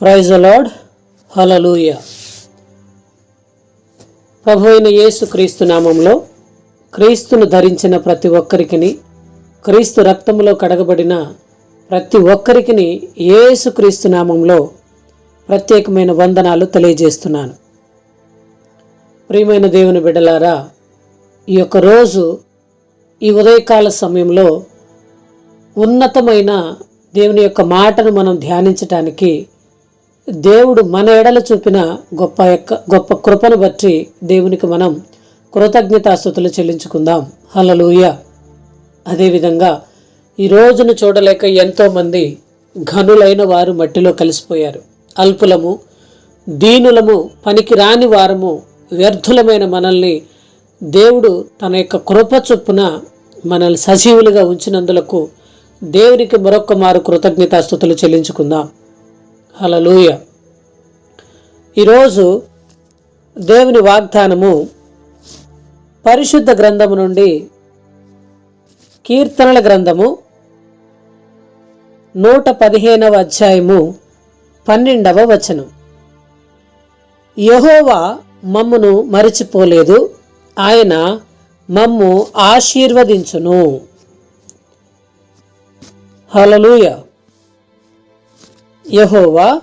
Praise అలాడ్ hallelujah ప్రభు అయిన యేసు క్రీస్తు నామంలో క్రీస్తును ధరించిన ప్రతి ఒక్కరికిని క్రీస్తు రక్తంలో కడగబడిన ప్రతి ఒక్కరికిని యేసు క్రీస్తు నామంలో ప్రత్యేకమైన వందనాలు తెలియజేస్తున్నాను. ప్రియమైన దేవుని బిడ్డలారా ఈ యొక్క రోజు ఈ ఉదయకాల సమయంలో ఉన్నతమైన దేవుని యొక్క మాటను మనం ధ్యానించటానికి దేవుడు మన ఎడల చూపిన గొప్ప యొక్క గొప్ప కృపను బట్టి దేవునికి మనం కృతజ్ఞతాస్థుతులు చెల్లించుకుందాం. హలలుయ అదేవిధంగా ఈ రోజును చూడలేక ఎంతోమంది ఘనులైన వారు మట్టిలో కలిసిపోయారు. అల్పులము దీనులము పనికి రాని వారము వ్యర్థులమైన మనల్ని దేవుడు తన యొక్క కృప చొప్పున మనల్ని సజీవులుగా ఉంచినందులకు దేవునికి మరొక్క మారు కృతజ్ఞతాస్థుతులు చెల్లించుకుందాం. హలలుయ ఈరోజు దేవుని వాగ్దానము పరిశుద్ధ గ్రంథము నుండి కీర్తనల గ్రంథము నూట పదిహేనవ అధ్యాయము పన్నెండవ వచనం. యహోవా మమ్మును మరిచిపోలేదు ఆయన మమ్ము ఆశీర్వదించును. హలలుయ యహోవా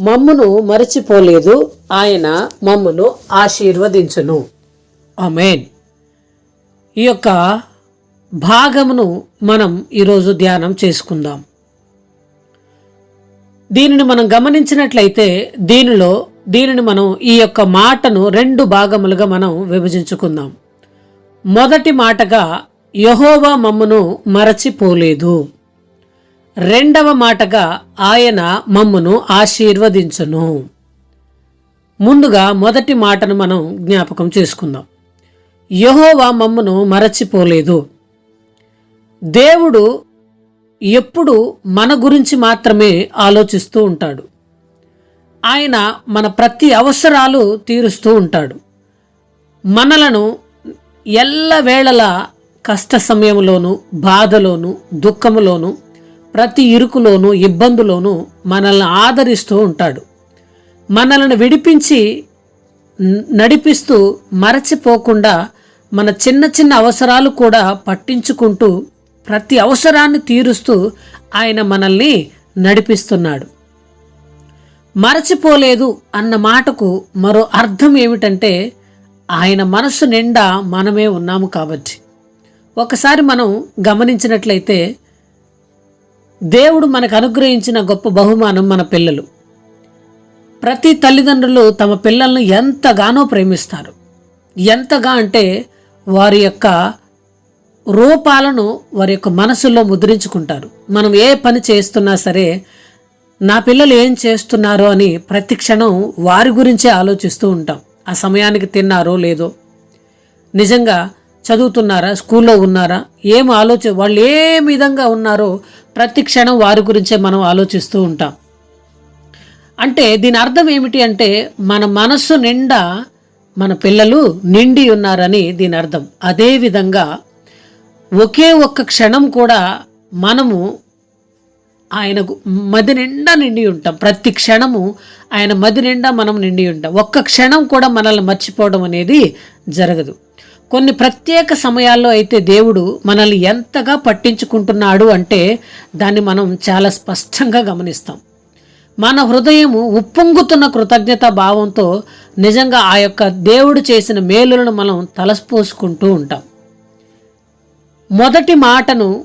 మమ్మును మరచిపోలేదు. ఆయన మమ్మును ఆశీర్వదించును. అమేన్ ఈ యొక్క భాగమును మనం ఈరోజు ధ్యానం చేసుకుందాం. దీనిని మనం గమనించినట్లయితే దీనిలో దీనిని మనం ఈ యొక్క మాటను రెండు భాగములుగా మనం విభజించుకుందాం. మొదటి మాటగా యహోవా మమ్మును మరచిపోలేదు. రెండవ మాటగా ఆయన మమ్మును ఆశీర్వదించును. ముందుగా మొదటి మాటను మనం జ్ఞాపకం చేసుకుందాం. యహోవా మమ్మును మరచిపోలేదు. దేవుడు ఎప్పుడు మన గురించి మాత్రమే ఆలోచిస్తూ ఉంటాడు. ఆయన మన ప్రతి అవసరాలు తీరుస్తూ ఉంటాడు. మనలను ఎల్లవేళలా కష్ట సమయంలోను బాధలోను దుఃఖములోనూ ప్రతి ఇరుకులోనూ ఇబ్బందులోనూ మనల్ని ఆదరిస్తూ ఉంటాడు. మనల్ని విడిపించి నడిపిస్తూ మరచిపోకుండా మన చిన్న చిన్న అవసరాలు కూడా పట్టించుకుంటూ ప్రతి అవసరాన్ని తీరుస్తూ ఆయన మనల్ని నడిపిస్తున్నాడు. మరచిపోలేదు అన్న మాటకు మరో అర్థం ఏమిటంటే ఆయన మనస్సు నిండా మనమే ఉన్నాము కాబట్టి. ఒకసారి మనం గమనించినట్లయితే దేవుడు మనకు అనుగ్రహించిన గొప్ప బహుమానం మన పిల్లలు. ప్రతి తల్లిదండ్రులు తమ పిల్లలను ఎంతగానో ప్రేమిస్తారు. ఎంతగా అంటే వారి యొక్క రూపాలను వారి యొక్క మనసులో ముద్రించుకుంటారు. మనం ఏ పని చేస్తున్నా సరే నా పిల్లలు ఏం చేస్తున్నారో అని ప్రతి క్షణం వారి గురించే ఆలోచిస్తూ ఉంటాం. ఆ సమయానికి తిన్నారో లేదో. నిజంగా చదువుతున్నారా? స్కూల్లో ఉన్నారా? ఏం ఆలోచ వాళ్ళు ఏ విధంగా ఉన్నారో ప్రతి క్షణం వారి గురించే మనం ఆలోచిస్తూ ఉంటాం. అంటే దీని అర్థం ఏమిటి అంటే మన మనస్సు నిండా మన పిల్లలు నిండి ఉన్నారని దీని అర్థం. అదేవిధంగా ఒకే ఒక్క క్షణం కూడా మనము ఆయనకు మది నిండా నిండి ఉంటాం. ప్రతి క్షణము ఆయన మది నిండా మనం నిండి ఉంటాం. ఒక్క క్షణం కూడా మనల్ని మర్చిపోవడం అనేది జరగదు. కొన్ని ప్రత్యేక సమయాల్లో అయితే దేవుడు మనల్ని ఎంతగా పట్టించుకుంటున్నాడు అంటే దాన్ని మనం చాలా స్పష్టంగా గమనిస్తాం. మన హృదయము ఉప్పొంగుతున్న కృతజ్ఞత భావంతో నిజంగా ఆ యొక్క దేవుడు చేసిన మేలులను మనం తలసిపోసుకుంటూ ఉంటాం. మొదటి మాటను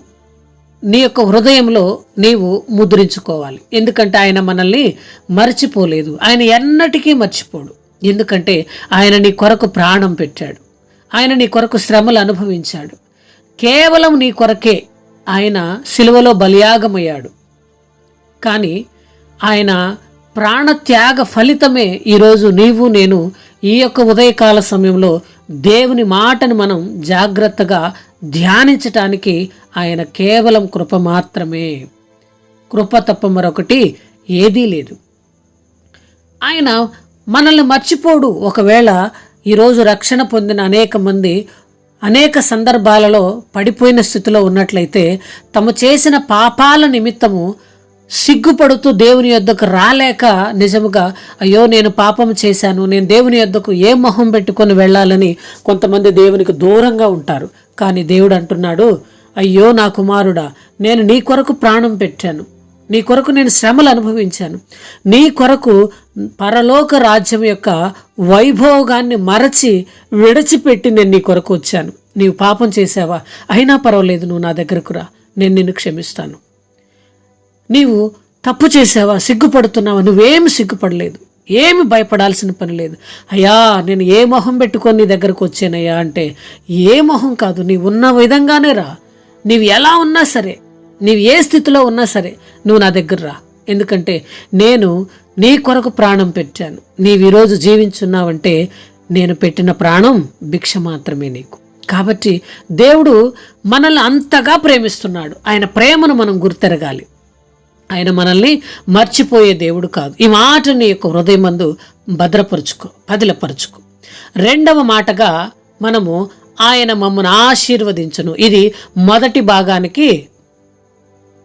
నీ యొక్క హృదయంలో నీవు ముద్రించుకోవాలి. ఎందుకంటే ఆయన మనల్ని మర్చిపోలేదు. ఆయన ఎన్నటికీ మర్చిపోడు. ఎందుకంటే ఆయన నీ కొరకు ప్రాణం పెట్టాడు. ఆయన నీ కొరకు శ్రమలు అనుభవించాడు. కేవలం నీ కొరకే ఆయన సిలువలో బలియాగమయ్యాడు. కానీ ఆయన ప్రాణత్యాగ ఫలితమే ఈరోజు నీవు నేను ఈ యొక్క ఉదయకాల సమయంలో దేవుని మాటను మనం జాగ్రత్తగా ధ్యానించటానికి ఆయన కేవలం కృప మాత్రమే. కృప తప్ప మరొకటి ఏదీ లేదు. ఆయన మనల్ని మర్చిపోడు. ఒకవేళ ఈరోజు రక్షణ పొందిన అనేక మంది అనేక సందర్భాలలో పడిపోయిన స్థితిలో ఉన్నట్లయితే తమ చేసిన పాపాల నిమిత్తము సిగ్గుపడుతూ దేవుని యొద్దకు రాలేక నిజముగా అయ్యో నేను పాపం చేశాను నేను దేవుని యొద్దకు ఏ మొహం పెట్టుకొని వెళ్ళాలని కొంతమంది దేవునికి దూరంగా ఉంటారు. కానీ దేవుడు అంటున్నాడు అయ్యో నా కుమారుడా నేను నీ కొరకు ప్రాణం పెట్టాను. నీ కొరకు నేను శ్రమలు అనుభవించాను. నీ కొరకు పరలోక రాజ్యం యొక్క వైభోగాన్ని మరచి విడిచిపెట్టి నేను నీ కొరకు వచ్చాను. నీవు పాపం చేసావా అయినా పర్వాలేదు నువ్వు నా దగ్గరకు రా. నేను నిన్ను క్షమిస్తాను. నీవు తప్పు చేసావా సిగ్గుపడుతున్నావా? నువ్వేమి సిగ్గుపడలేదు. ఏమి భయపడాల్సిన పని లేదు. అయ్యా నేను ఏ మొహం పెట్టుకొని నీ దగ్గరకు వచ్చానయ్యా అంటే ఏ మొహం కాదు. నీవు ఉన్న విధంగానే రా. నీవు ఎలా ఉన్నా సరే నీవు ఏ స్థితిలో ఉన్నా సరే నువ్వు నా దగ్గర రా. ఎందుకంటే నేను నీ కొరకు ప్రాణం పెట్టాను. నీవు ఈరోజు జీవించున్నావంటే నేను పెట్టిన ప్రాణం భిక్ష మాత్రమే నీకు. కాబట్టి దేవుడు మనల్ని అంతగా ప్రేమిస్తున్నాడు. ఆయన ప్రేమను మనం గుర్తెరగాలి. ఆయన మనల్ని మర్చిపోయే దేవుడు కాదు. ఈ మాట నీ యొక్క హృదయమందు భద్రపరుచుకో పదిలపరుచుకో. రెండవ మాటగా మనము ఆయన మమ్మను ఆశీర్వదించను. ఇది మొదటి భాగానికి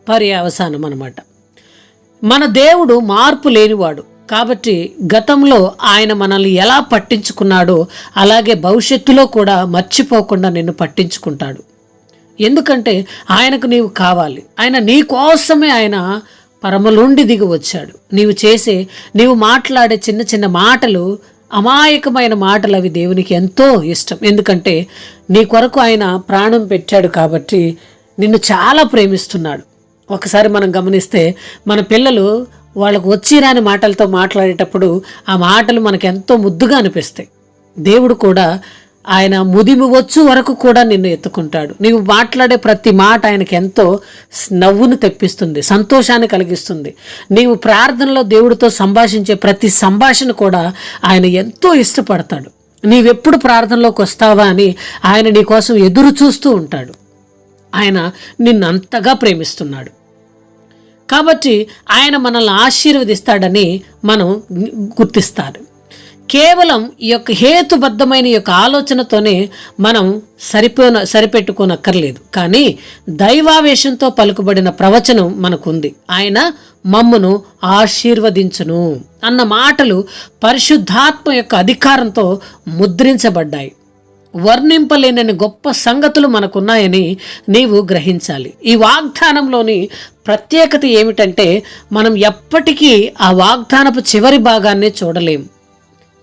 పర్యావసానం అనమాట మన దేవుడు మార్పు లేనివాడు. కాబట్టి గతంలో ఆయన మనల్ని ఎలా పట్టించుకున్నాడో అలాగే భవిష్యత్తులో కూడా మర్చిపోకుండా నిన్ను పట్టించుకుంటాడు. ఎందుకంటే ఆయనకు నీవు కావాలి. ఆయన నీ కోసమే ఆయన పరమలుండి దిగి వచ్చాడు. నీవు చేసే నీవు మాట్లాడే చిన్న చిన్న మాటలు అమాయకమైన మాటలు అవి దేవునికి ఎంతో ఇష్టం. ఎందుకంటే నీ కొరకు ఆయన ప్రాణం పెట్టాడు కాబట్టి నిన్ను చాలా ప్రేమిస్తున్నాడు. ఒకసారి మనం గమనిస్తే మన పిల్లలు వాళ్ళకు వచ్చిరాని మాటలతో మాట్లాడేటప్పుడు ఆ మాటలు మనకు ఎంతో ముద్దుగా అనిపిస్తాయి. దేవుడు కూడా ఆయన ముదిమి వచ్చు వరకు కూడా నిన్ను ఎత్తుకుంటాడు. నీవు మాట్లాడే ప్రతి మాట ఆయనకి ఎంతో నవ్వును తెప్పిస్తుంది సంతోషాన్ని కలిగిస్తుంది. నీవు ప్రార్థనలో దేవుడితో సంభాషించే ప్రతి సంభాషణ కూడా ఆయన ఎంతో ఇష్టపడతాడు. నీవెప్పుడు ప్రార్థనలోకి వస్తావా అని ఆయన నీ కోసం ఎదురు చూస్తూ ఉంటాడు. ఆయన నిన్నంతగా ప్రేమిస్తున్నాడు. కాబట్టి ఆయన మనల్ని ఆశీర్వదిస్తాడని మనం గుర్తిస్తారు. కేవలం ఈ యొక్క హేతుబద్ధమైన ఈ యొక్క ఆలోచనతోనే మనం సరిపోన సరిపెట్టుకోనక్కర్లేదు. కానీ దైవావేశంతో పలుకుబడిన ప్రవచనం మనకుంది. ఆయన మమ్మను ఆశీర్వదించును అన్న మాటలు పరిశుద్ధాత్మ యొక్క అధికారంతో ముద్రించబడ్డాయి. వర్ణింపలేనని గొప్ప సంగతులు మనకున్నాయని నీవు గ్రహించాలి. ఈ వాగ్దానంలోని ప్రత్యేకత ఏమిటంటే మనం ఎప్పటికీ ఆ వాగ్దానపు చివరి భాగాన్ని చూడలేం.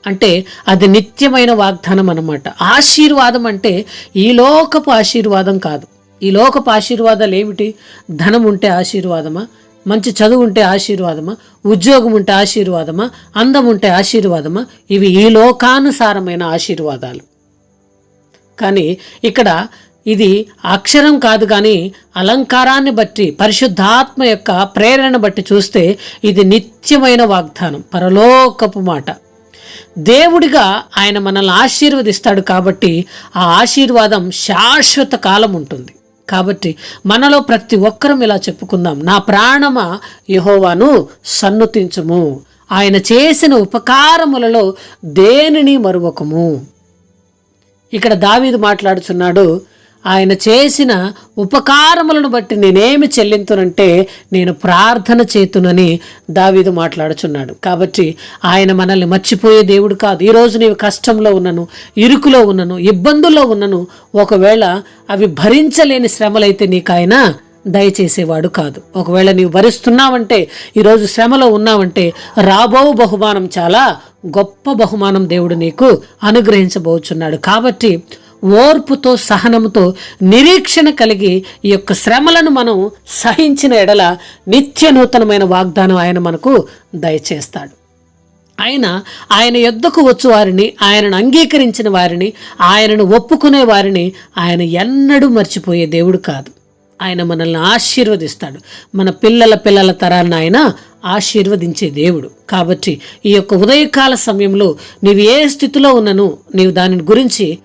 అంటే అది నిత్యమైన వాగ్దానం అన్నమాట. ఆశీర్వాదం అంటే ఈ లోకపు ఆశీర్వాదం కాదు. ఈ లోకపు ఆశీర్వాదాలు ఏమిటి? ధనం ఉంటే ఆశీర్వాదమా? మంచి చదువు ఉంటే ఆశీర్వాదమా? ఉద్యోగం ఉంటే ఆశీర్వాదమా? అందం ఉంటే ఆశీర్వాదమా? ఇవి ఈ లోకానుసారమైన ఆశీర్వాదాలు. కానీ ఇక్కడ ఇది అక్షరం కాదు కానీ అలంకారాన్ని బట్టి పరిశుద్ధాత్మ యొక్క ప్రేరణ బట్టి చూస్తే ఇది నిత్యమైన వాగ్దానం పరలోకపు మాట. దేవుడిగా ఆయన మనల్ని ఆశీర్వదిస్తాడు కాబట్టి ఆ ఆశీర్వాదం శాశ్వత కాలం ఉంటుంది. కాబట్టి మనలో ప్రతి ఒక్కరం ఇలా చెప్పుకుందాం నా ప్రాణమా యహోవాను సన్నుతించుము. ఆయన చేసిన ఉపకారములలో దేనిని మరువకము? ఇక్కడ దావీదు మాట్లాడుచున్నాడు ఆయన చేసిన ఉపకారములను బట్టి నేనేమి చెల్లింతునంటే నేను ప్రార్థన చేతునని దావీదు మాట్లాడుచున్నాడు. కాబట్టి ఆయన మనల్ని మర్చిపోయే దేవుడు కాదు. ఈరోజు నీవు కష్టంలో ఉన్నను ఇరుకులో ఉన్నను ఇబ్బందుల్లో ఉన్నను ఒకవేళ అవి భరించలేని శ్రమలైతే నీకు ఆయన దయచేసేవాడు కాదు. ఒకవేళ నీవు భరిస్తున్నావంటే ఈరోజు శ్రమలో ఉన్నావంటే రాబో బహుమానం చాలా గొప్ప బహుమానం దేవుడు నీకు అనుగ్రహించబోచున్నాడు. కాబట్టి ఓర్పుతో సహనంతో నిరీక్షణ కలిగి ఈ యొక్క శ్రమలను మనం సహించిన ఎడల నిత్య నూతనమైన వాగ్దానం ఆయన మనకు దయచేస్తాడు. ఆయన ఆయన యొద్దకు వచ్చు వారిని ఆయనను అంగీకరించిన వారిని ఆయనను ఒప్పుకునే వారిని ఆయన ఎన్నడూ మర్చిపోయే దేవుడు కాదు. ఆయన మనల్ని ఆశీర్వదిస్తాడు. మన పిల్లల పిల్లల తరాన్ని ఆయన ఆశీర్వదించే దేవుడు. కాబట్టి ఈ యొక్క ఉదయకాల సమయంలో నీవు ఏ స్థితిలో ఉన్నను నీవు దాని గురించి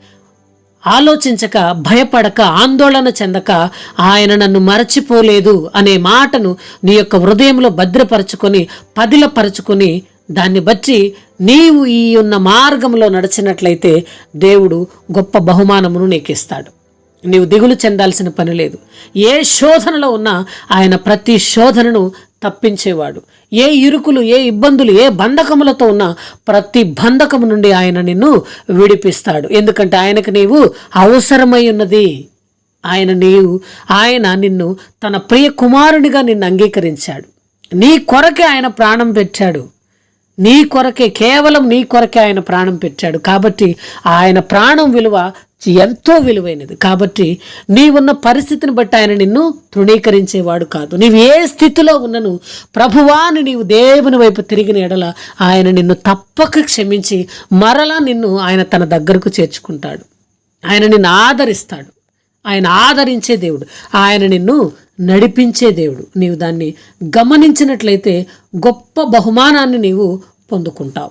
ఆలోచించక భయపడక ఆందోళన చెందక ఆయన నన్ను మరచిపోలేదు అనే మాటను నీ యొక్క హృదయంలో భద్రపరచుకొని పదిలపరచుకొని దాన్ని బట్టి నీవు ఈ ఉన్న మార్గంలో నడిచినట్లయితే దేవుడు గొప్ప బహుమానమును నీకు ఇస్తాడు నీవు దిగులు చెందాల్సిన పని లేదు. ఏ శోధనలో ఉన్నా ఆయన ప్రతి శోధనను తప్పించేవాడు. ఏ ఇరుకులు ఏ ఇబ్బందులు ఏ బంధకములతో ఉన్నా ప్రతి బంధకము నుండి ఆయన నిన్ను విడిపిస్తాడు. ఎందుకంటే ఆయనకు నీవు అవసరమై ఉన్నది. ఆయన నీవు ఆయన నిన్ను తన ప్రియ కుమారునిగా నిన్ను అంగీకరించాడు. నీ కొరకే ఆయన ప్రాణం పెట్టాడు. నీ కొరకే కేవలం నీ కొరకే ఆయన ప్రాణం పెట్టాడు. కాబట్టి ఆయన ప్రాణం విలువ ఎంతో విలువైనది. కాబట్టి నీవున్న పరిస్థితిని బట్టి ఆయన నిన్ను తృణీకరించేవాడు కాదు. నీవు ఏ స్థితిలో ఉన్నను ప్రభువాని నీవు దేవుని వైపు తిరిగిన ఎడల ఆయన నిన్ను తప్పక క్షమించి మరలా నిన్ను ఆయన తన దగ్గరకు చేర్చుకుంటాడు. ఆయన నిన్ను ఆదరిస్తాడు. ఆయన ఆదరించే దేవుడు. ఆయన నిన్ను నడిపించే దేవుడు. నీవు దాన్ని గమనించినట్లయితే గొప్ప బహుమానాన్ని నీవు పొందుకుంటావు.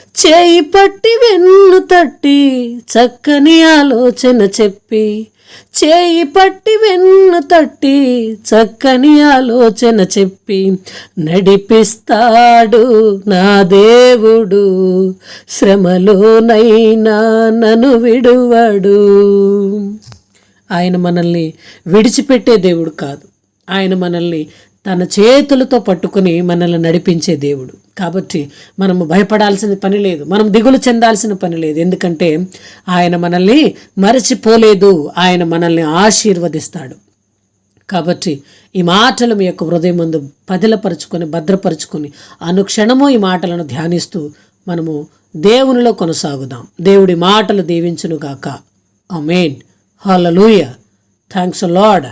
చేయి పట్టి వెన్ను తట్టి చక్కని ఆలోచన చెప్పి చేయి పట్టి వెన్ను తట్టి చక్కని ఆలోచన చెప్పి నడిపిస్తాడు నా దేవుడు శ్రమలోనైనా నన్ను విడువడు. ఆయన మనల్ని విడిచిపెట్టే దేవుడు కాదు. ఆయన మనల్ని తన చేతులతో పట్టుకుని మనల్ని నడిపించే దేవుడు. కాబట్టి మనము భయపడాల్సిన పని లేదు. మనం దిగులు చెందాల్సిన పని లేదు. ఎందుకంటే ఆయన మనల్ని మరచిపోలేదు. ఆయన మనల్ని ఆశీర్వదిస్తాడు. కాబట్టి ఈ మాటలు మీ యొక్క హృదయం ముందు పదిలపరుచుకొని భద్రపరుచుకొని అనుక్షణము ఈ మాటలను ధ్యానిస్తూ మనము దేవునిలో కొనసాగుదాం. దేవుడి మాటలు దీవించునుగాక. అమేన్ హలలూయ థ్యాంక్స్ లాడ్